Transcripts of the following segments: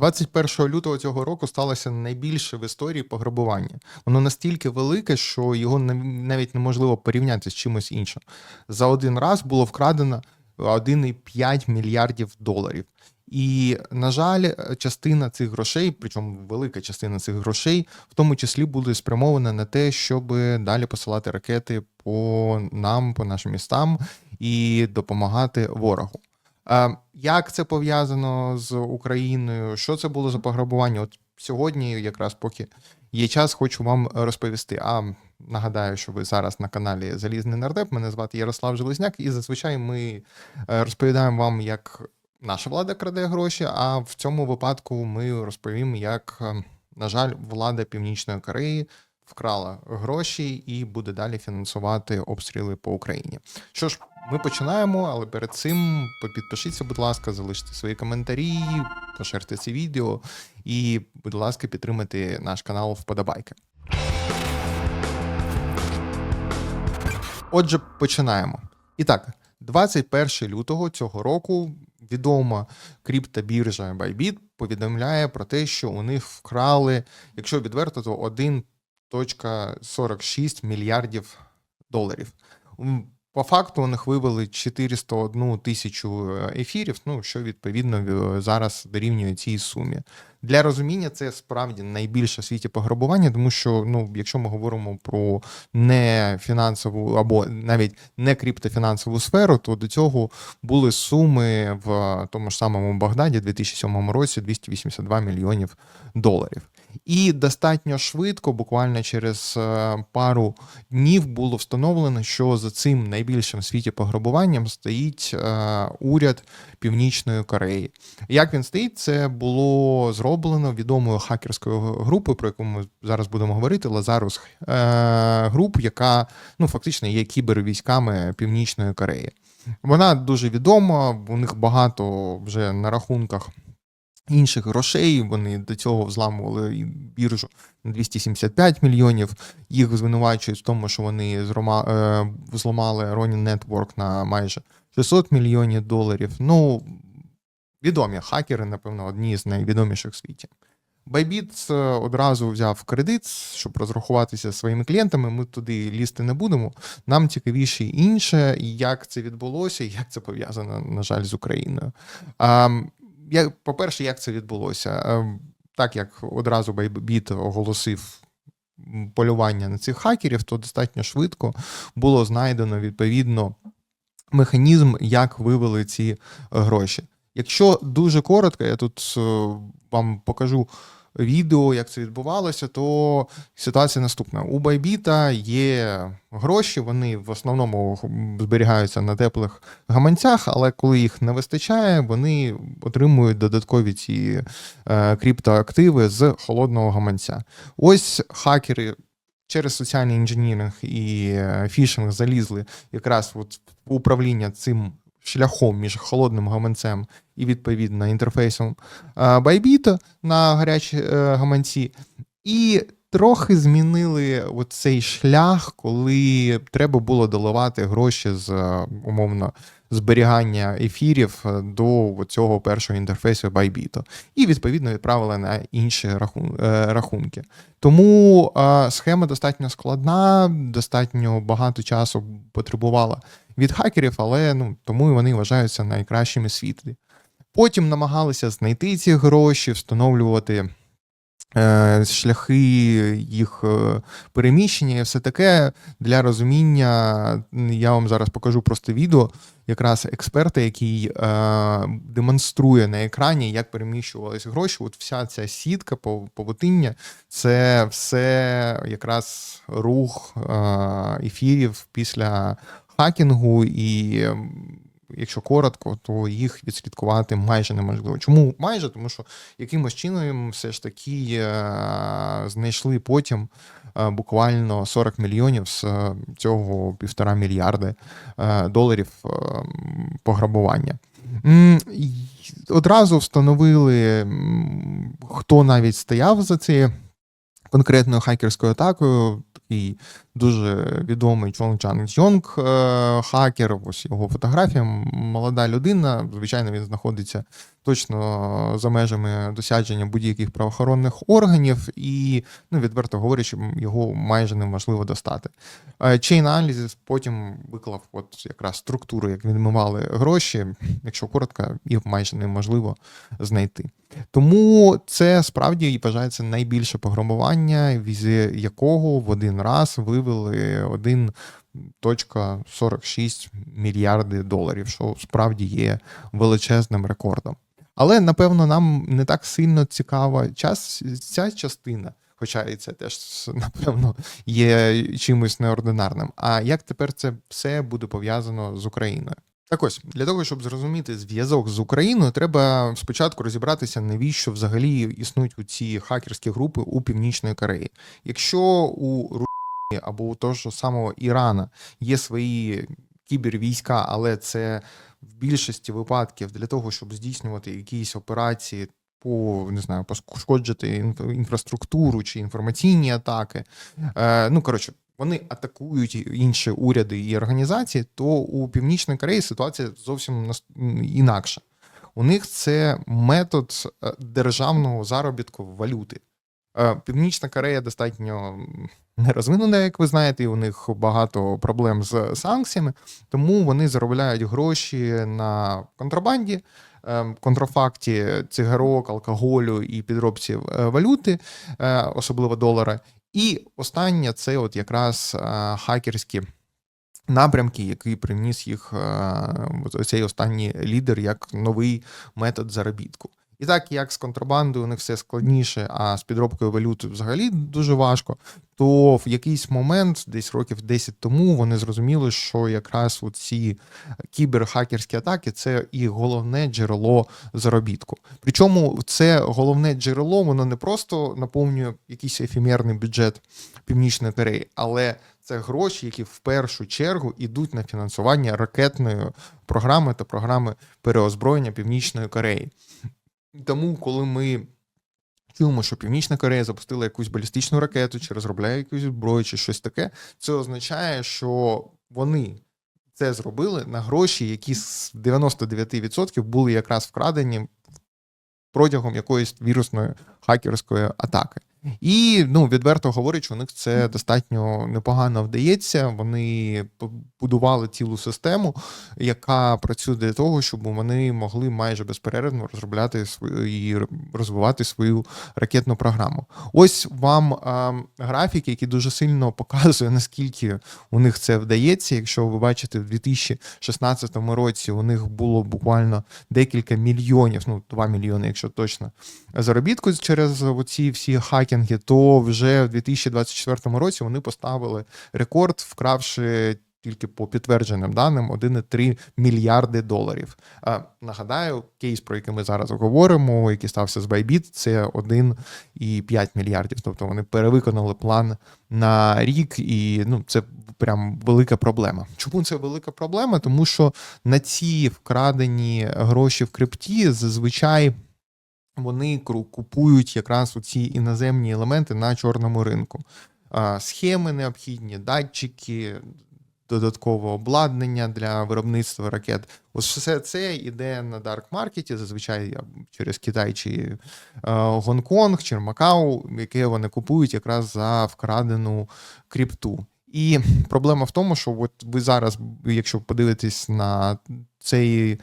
21 лютого цього року сталося найбільше в історії пограбування. Воно настільки велике, що його нав- навіть неможливо порівняти з чимось іншим. За один раз було вкрадено 1,5 мільярдів доларів. І, на жаль, частина цих грошей, причому велика частина цих грошей, в тому числі буде спрямована на те, щоб далі посилати ракети по нам, по нашим містам і допомагати ворогу. Е, Як це пов'язано з Україною? Що це було за пограбування? От сьогодні, якраз поки є час, хочу вам розповісти. А нагадаю, що ви зараз на каналі Залізний нардеп. Мене звати Ярослав Железняк, і зазвичай ми е, розповідаємо вам, як наша влада краде гроші. А в цьому випадку ми розповімо, як, е, на жаль, влада Північної Кореї вкрала гроші і буде далі фінансувати обстріли по Україні. Що ж, ми починаємо, але перед цим підпишіться, будь ласка, залиште свої коментарі, поширте це відео і, будь ласка, підтримайте наш канал вподобайки. Отже, починаємо. І так, 21 лютого цього року відома криптобіржа Bybit повідомляє про те, що у них вкрали, якщо відверто, то 1,46 мільярдів доларів. По факту у них вивели 401 тисячу ефірів, ну що відповідно е, зараз дорівнює цій сумі. Для розуміння це справді найбільше в світі пограбування, тому що ну, якщо ми говоримо про не фінансову або навіть не криптофінансову сферу, то до цього були суми в тому ж самому Багдаді у 2007 році 282 мільйонів доларів. І достатньо швидко, буквально через е, пару днів, було встановлено, що за цим найбільшим в світі пограбуванням стоїть е, уряд Північної Кореї. Як він стоїть, це було зроблено відомою хакерською групою, про яку ми зараз будемо говорити, Lazarus е, Group, яка ну фактично є кібервійськами Північної Кореї. Вона дуже відома, у них багато вже на рахунках інших грошей. Вони до цього взламували біржу на 275 мільйонів. Їх звинувачують в тому, що вони е, зламали Ronin Network на майже 600 мільйонів доларів. Ну, відомі хакери, напевно, одні з найвідоміших в світі. Bybit е, одразу взяв кредит, щоб розрахуватися своїми клієнтами. Ми туди лізти не будемо. Нам цікавіше інше, як це відбулося, і як це пов'язано, на жаль, з Україною. Я, по-перше, як це відбулося? Так як одразу Байбіт оголосив полювання на цих хакерів, то достатньо швидко було знайдено відповідно механізм, як вивели ці гроші. Якщо дуже коротко, я тут е, вам покажу відео, як це відбувалося, то ситуація наступна. У Байбіта є гроші, вони в основному зберігаються на теплих гаманцях, але коли їх не вистачає, вони отримують додаткові ці е, криптоактиви з холодного гаманця. Ось хакери. Через соціальний інженіринг і е, фішинг залізли якраз от управління цим шляхом між холодним гаманцем і відповідно інтерфейсом Байбіта на гарячі е, гаманці, і трохи змінили цей шлях, коли треба було доливати гроші з е, умовно зберігання ефірів е, до цього першого інтерфейсу Bybit. І відповідно відправили на інші рахун- е, рахунки. Тому е, схема достатньо складна, достатньо багато часу потребувала від хакерів, але ну тому і вони вважаються найкращими в світі. Потім намагалися знайти ці гроші, встановлювати е, шляхи їх е, переміщення і все таке. Для розуміння я вам зараз покажу просто відео якраз експерта, який е, демонструє на екрані, як переміщувалися гроші. От вся ця сітка, павутиння, це все якраз рух е, ефірів після хакінгу, і ем, якщо коротко, то їх відслідкувати майже неможливо. Чому майже? Тому що якимось чином все ж таки е, знайшли потім е, буквально 40 мільйонів з е, цього півтора мільярди доларів пограбування. Одразу встановили, хто навіть стояв за цією конкретною хакерською атакою. Такий дуже відомий Чонг Чан е, хакер. Ось його фотографія. Молода людина. Звичайно, він знаходиться точно за межами досядження будь-яких правоохоронних органів, і, ну, відверто говорячи, його майже неможливо достати. Е, Chain Analysis потім виклав от якраз структуру, як відмивали гроші, якщо коротко, їх майже неможливо знайти. Тому це справді і вважається найбільше пограбування, з якого в один раз вивели 1,46 мільярди доларів, що справді є величезним рекордом. Але напевно нам не так сильно цікава час, ця частина, хоча і це теж напевно є чимось неординарним. А як тепер це все буде пов'язано з Україною? Так ось для того, щоб зрозуміти зв'язок з Україною, треба спочатку розібратися, навіщо взагалі існують у ці хакерські групи у Північної Кореї. Якщо у Росії або у того ж самого Ірана є свої кібервійська, але це в більшості випадків для того, щоб здійснювати якісь операції по не знаю, пошкоджити інфраструктуру чи інформаційні атаки. Е, ну коротше, вони атакують інші уряди і організації, то у Північній Кореї ситуація зовсім інакша. У них це метод е, державного заробітку валюти. Е, Північна Корея достатньо м, нерозвинена, як ви знаєте, і у них багато проблем з санкціями, тому вони заробляють гроші на контрабанді, е, контрафакті цигарок, алкоголю і підробці е, валюти, е, особливо долара. І останнє це от якраз е, хакерські напрямки, який приніс їх цей останній лідер як новий метод заробітку. І так як з контрабандою у них все складніше, а з підробкою валют взагалі дуже важко, то в якийсь момент, десь років 10 тому, вони зрозуміли, що якраз ці кіберхакерські атаки це і головне джерело заробітку. Причому це головне джерело, воно не просто наповнює якийсь ефемерний бюджет Північної Кореї, але це гроші, які в першу чергу йдуть на фінансування ракетної програми та програми переозброєння Північної Кореї. Тому, коли ми чуємо, що Північна Корея запустила якусь балістичну ракету, чи розробляє якусь зброю, чи щось таке, це означає, що вони це зробили на гроші, які з 99% були якраз вкрадені протягом якоїсь вірусної хакерської атаки. І ну відверто говорячи, у них це достатньо непогано вдається. Вони побудували цілу систему, яка працює для того, щоб вони могли майже безперервно розробляти свою і розвивати свою ракетну програму. Ось вам а, графік, який дуже сильно показує, наскільки у них це вдається. Якщо ви бачите, в 2016 році у них було буквально декілька мільйонів, ну 2 мільйони, якщо точно, заробітку через оці всі хакінги, то вже в 2024 році вони поставили рекорд, вкравши. Тільки по підтвердженим даним 1,3 мільярди доларів. Нагадаю, кейс, про який ми зараз говоримо, який стався з Bybit, це 1,5 мільярдів. Тобто вони перевиконали план на рік, і ну це прям велика проблема. Чому це велика проблема? Тому що на ці вкрадені гроші в крипті зазвичай вони купують якраз ці іноземні елементи на чорному ринку. Схеми необхідні, датчики, додаткове обладнання для виробництва ракет. Ось все це йде на дарк-маркеті, зазвичай через Китай чи е, Гонконг чи Макау, яке вони купують якраз за вкрадену кріпту. І проблема в тому, що от ви зараз, якщо подивитесь на цей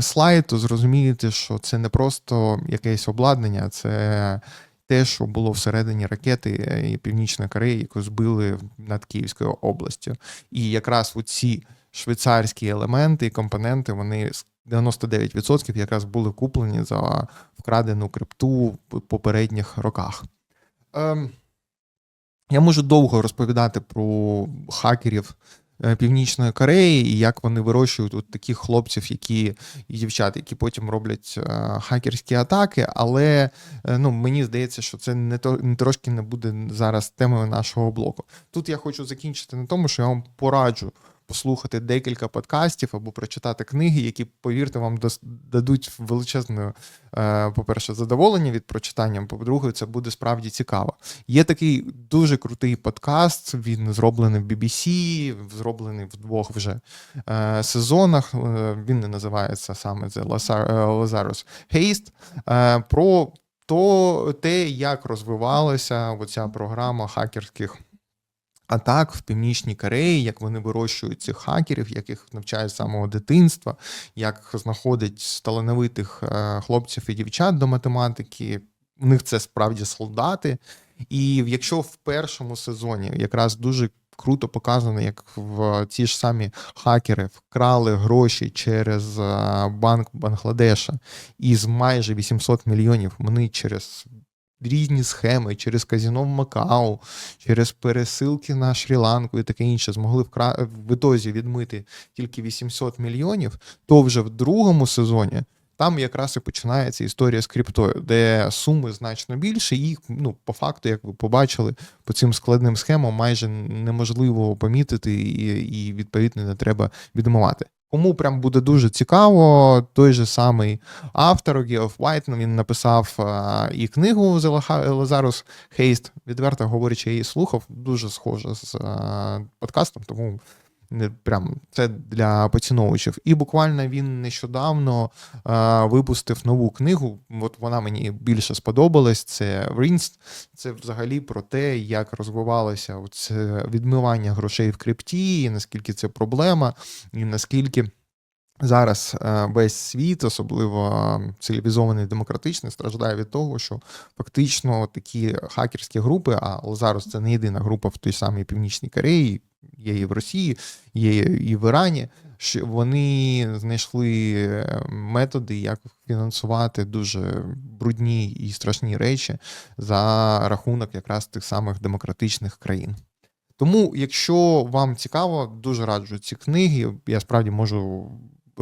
слайд, то зрозумієте, що це не просто якесь обладнання, це те, що було всередині ракети е, Північної Кореї, яку збили над Київською областю. І якраз ці швейцарські елементи і компоненти, вони з 99% якраз були куплені за вкрадену крипту в попередніх роках. Ем, я можу довго розповідати про хакерів Північної Кореї і як вони вирощують от таких хлопців, які і дівчат, які потім роблять е, хакерські атаки. Але е, ну мені здається, що це не то не трошки не буде зараз темою нашого блоку. Тут я хочу закінчити на тому, що я вам пораджу послухати декілька подкастів або прочитати книги, які, повірте, вам дадуть величезне, е, по-перше, задоволення від прочитання. По-друге, це буде справді цікаво. Є такий дуже крутий подкаст. Він зроблений в BBC, зроблений в двох вже е, сезонах. Е, Він не називається саме The Lazar- Lazarus Heist. е, Про то те, як розвивалася оця програма хакерських атак в Північній Кореї, як вони вирощують цих хакерів, як їх навчають з самого дитинства, як знаходять талановитих е, хлопців і дівчат до математики. У них це справді солдати. І якщо в першому сезоні якраз дуже круто показано, як в ті ж самі хакери вкрали гроші через е, банк Бангладеша, і з майже 800 мільйонів вони через різні схеми, через казіно в Макао, через пересилки на Шрі-Ланку і таке інше, змогли вкра... в ітозі відмити тільки 800 мільйонів, то вже в другому сезоні. Там якраз і починається історія з криптою, де суми значно більше, і їх, ну, по факту, як ви побачили, по цим складним схемам майже неможливо помітити, і, і відповідно не треба відмивати. Кому прям буде дуже цікаво, той же самий автор Геоф Вайт, він написав е, і книгу Лазарус Хейст, відверто говорячи, я її слухав, дуже схоже з е, подкастом, тому прям це для поціновувачів. І буквально він нещодавно е, випустив нову книгу. От вона мені більше сподобалась. Це Rinst. Це взагалі про те, як розвивалося це відмивання грошей в крипті, і наскільки це проблема, і наскільки. Зараз е, весь світ, особливо е, цивілізований демократичний, страждає від того, що фактично такі хакерські групи, а зараз це не єдина група в той самій Північній Кореї, є і в Росії, є і в Ірані. що Вони знайшли е, методи, як фінансувати дуже брудні і страшні речі за рахунок якраз тих самих демократичних країн. Тому, якщо вам цікаво, дуже раджу ці книги. Я справді можу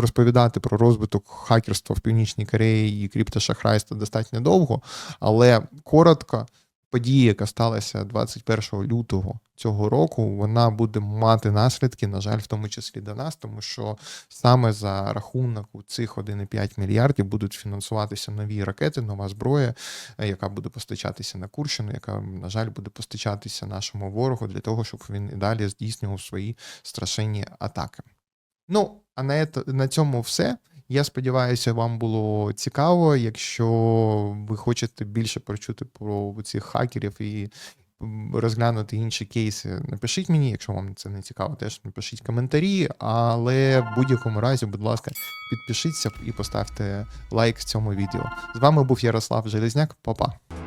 розповідати про розвиток хакерства в Північній Кореї і криптошахрайства достатньо довго, але коротко. Подія, яка сталася 21 лютого цього року, вона буде мати наслідки, на жаль, в тому числі до нас, тому що саме за рахунок цих 1,5 мільярдів будуть фінансуватися нові ракети, нова зброя, е, яка буде постачатися на Курщину, яка, на жаль, буде постачатися нашому ворогу для того, щоб він і далі здійснював свої страшенні атаки. Ну, а на, на цьому все. Я сподіваюся, вам було цікаво. Якщо ви хочете більше почути про цих хакерів і розглянути інші кейси, напишіть мені, якщо вам це не цікаво, теж напишіть коментарі. Але в будь-якому разі, будь ласка, підпишіться і поставте лайк цьому відео. З вами був Ярослав Железняк. Па-па.